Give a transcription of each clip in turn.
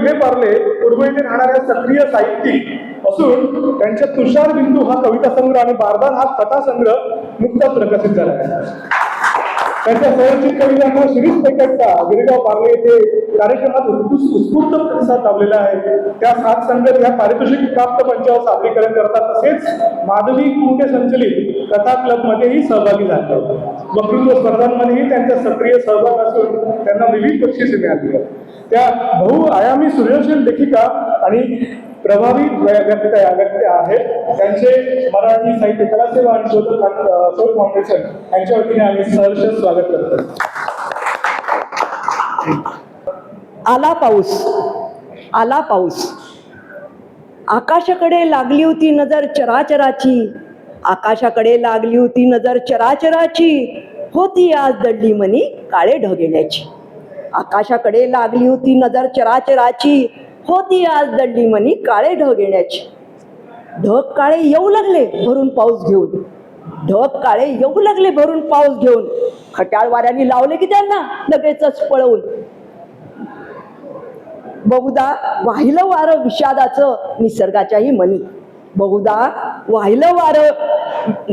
विले पार्ले पूर्व राहणाऱ्या सक्रिय साहित्यिक असून त्यांच्या तुषार बिंदू हा कविता संग्रह आणि बारदार हा कथा संग्रह नुकताच प्रकाशित झाला आहे. त्यांच्या संरक्षित कवितांना शिरीष पैकटचा गिरगाव पार्ले येथे कार्यक्रमात उत्कृष्ट उत्स्फूर्त प्रतिसाद लाभलेला आहे. त्या सात संगत या पारितोषिक प्राप्त मंचावर सादरीकरण करतात. तसेच माधवी कुंटे संचलित कथा क्लबमध्येही सहभागी झाले वक्तृत्व स्पर्धांमध्येही त्यांचा सक्रिय सहभाग असून त्यांना विविध बक्षिसे मिळाली त्या बहुआयामी सृजनशील लेखिका आणि प्रभावी व्य- व्यक्ती आहेत. त्यांचे मराठी साहित्य कलासेवा आणि शोध शोध फाउंडेशन यांच्या वतीने आम्ही सहर्ष स्वागत करतो. आला पाऊस. आला पाऊस. आकाशाकडे लागली होती नजर चराचराची. आकाशाकडे लागली होती नजर चराचराची. होती आज दडली मनी काळे ढगेण्याची आकाशाकडे लागली होती नजर चराचराची. होती आज दडली मनी काळे ढग येण्याची ढग काळे येऊ लागले भरून पाऊस घेऊन. ढग काळे येऊ लागले भरून पाऊस घेऊन. खटाळ वाऱ्याने लावले की त्यांना लगेचच पळवून. बहुदा वाहिलं वारं विषादाचं निसर्गाच्याही मनी. बहुधा वाहिलं वारं.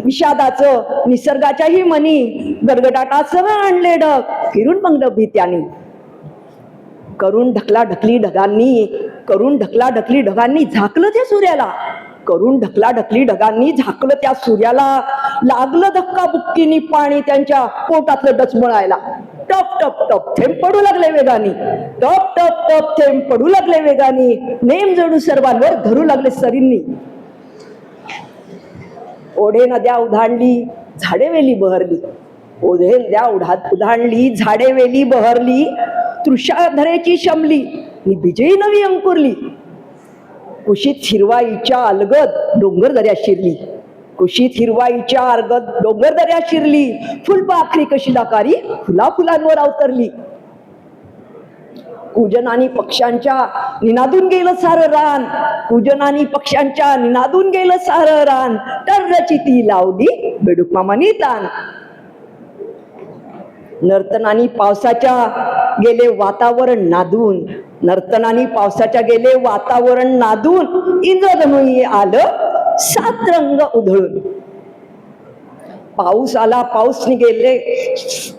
विषादाचं निसर्गाच्याही मनी गडगडाटासह आणले ढग. फिरून मग डबी करून ढकला ढकली ढगांनी करून ढकला ढकली ढगांनी झाकलं त्या सूर्याला. करून ढकला ढकली ढगांनी झाकलं त्या सूर्याला. लागलं धक्का बुक्कीनी पाणी त्यांच्या पोटातलं डचमळायला टप टप टप थेंब पडू लागले वेगाने. टप टप टप थेंब पडू लागले वेगाने. नेम जणू सर्वांवर धरू लागले सरींनी. ओढे नद्या उधाणली झाडे वेली बहरली. ओढे नद्या उढात उधाणली झाडे वेली बहरली तृषाधरेची शमली मी विजयी नवी अंकुरली. कुशीत हिरवाईच्या अलगद डोंगर दर्या शिरली. कुशीत हिरवाईच्या अलगद डोंगर दर्या शिरली. फुलपाखरी कशी लाकारी फुला फुलांवर अवतरली. पूजनानी पक्ष्यांच्या निनादून गेलं सारं रान. पूजनानी पक्ष्यांच्या निनादून गेलं सारं रान. तर ती लावली बेडूक मामानी तान नर्तनानी पावसाच्या गेले वातावरण नादून. नर्तनानी पावसाच्या गेले वातावरण नादून. इंद्रधनुई आलं सात रंग उधळून. पाऊस आला पाऊस गेले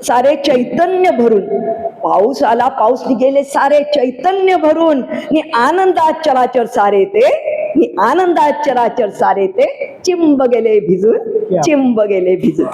सारे चैतन्य भरून. पाऊस आला पाऊस गेले सारे चैतन्य भरून. नि आनंदात चराचर सारे ते नि आनंदात चराचर सारे ते चिंब गेले भिजून चिंब गेले भिजून.